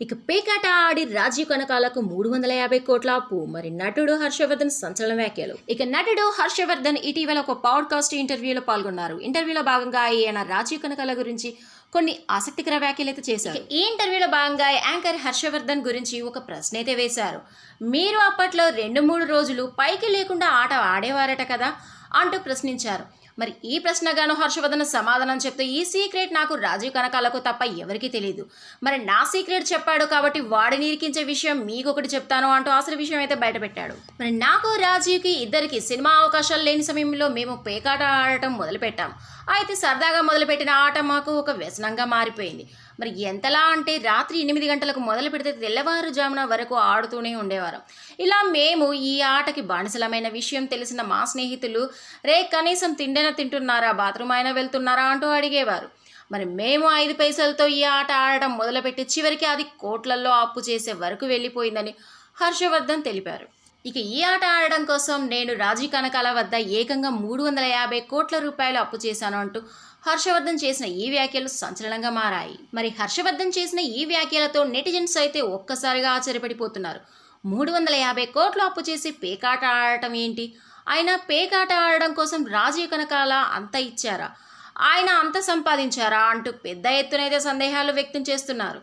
ఇక పేకాట ఆడి రాజీవ్ కనకాలకు మూడు వందల యాభై కోట్ల అప్పు మరి నటుడు హర్షవర్ధన్ సంచలన వ్యాఖ్యలు. ఇక నటుడు హర్షవర్ధన్ ఇటీవల ఒక పాడ్కాస్ట్ ఇంటర్వ్యూలో పాల్గొన్నారు. ఇంటర్వ్యూలో భాగంగా ఆయన రాజీవ్ కనకాల గురించి కొన్ని ఆసక్తికర వ్యాఖ్యలు అయితే చేశారు. ఈ ఇంటర్వ్యూలో భాగంగా యాంకర్ హర్షవర్ధన్ గురించి ఒక ప్రశ్న అయితే వేశారు. మీరు అప్పట్లో రెండు మూడు రోజులు పైకి లేకుండా ఆట ఆడేవారట కదా అంటూ ప్రశ్నించారు. మరి ఈ ప్రశ్నగాను హర్షవర్ధన్ సమాధానం చెప్తూ ఈ సీక్రెట్ నాకు రాజీవ్ కనకాలకు తప్ప ఎవరికీ తెలియదు మరి నా సీక్రెట్ చెప్పాడు కాబట్టి వాడిని ఇరికించే విషయం మీకు ఒకటి చెప్తాను అంటూ అసలు విషయం అయితే బయటపెట్టాడు. మరి నాకు రాజీవ్కి ఇద్దరికి సినిమా అవకాశాలు లేని సమయంలో మేము పేకాట ఆడటం మొదలుపెట్టాం. అయితే సరదాగా మొదలుపెట్టిన ఆట మాకు ఒక వ్యసనంగా మారిపోయింది. మరి ఎంతలా అంటే రాత్రి ఎనిమిది గంటలకు మొదలు పెడితే తెల్లవారుజామున వరకు ఆడుతూనే ఉండేవారు. ఇలా మేము ఈ ఆటకి బానిసలమైన విషయం తెలిసిన మా స్నేహితులు రే కనీసం తిండైనా తింటున్నారా? బాత్రూమ్ అయినా వెళ్తున్నారా? అంటూ అడిగేవారు. మరి మేము ఐదు పైసలతో ఈ ఆట ఆడటం మొదలుపెట్టి చివరికి అది కోట్లల్లో అప్పు చేసే వరకు వెళ్ళిపోయిందని హర్షవర్ధన్ తెలిపారు. ఇక ఈ ఆట ఆడడం కోసం నేను రాజీ కనకాల వద్ద ఏకంగా మూడు వందల యాభై కోట్ల రూపాయలు అప్పు చేశాను అంటూ హర్షవర్ధన్ చేసిన ఈ వ్యాఖ్యలు సంచలనంగా మారాయి. మరి హర్షవర్ధన్ చేసిన ఈ వ్యాఖ్యలతో నెటిజన్స్ అయితే ఒక్కసారిగా ఆశ్చర్యపడిపోతున్నారు. మూడు వందల యాభై కోట్లు అప్పు చేసి పేకాట ఆడటం ఏంటి? ఆయన పేకాట ఆడడం కోసం రాజీవ్ కనకాల అంత ఇచ్చారా? ఆయన అంత సంపాదించారా? అంటూ పెద్ద ఎత్తునైతే సందేహాలు వ్యక్తం చేస్తున్నారు.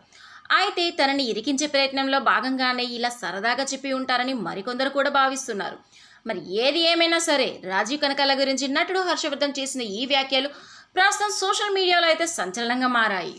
అయితే తనని ఇరికించే ప్రయత్నంలో భాగంగానే ఇలా సరదాగా చెప్పి ఉంటారని మరికొందరు కూడా భావిస్తున్నారు. మరి ఏది ఏమైనా సరే రాజీవ్ కనకాల గురించి నటుడు హర్షవర్ధన్ చేసిన ఈ వ్యాఖ్యలు ప్రస్తుతం సోషల్ మీడియాలో అయితే సంచలనంగా మారాయి.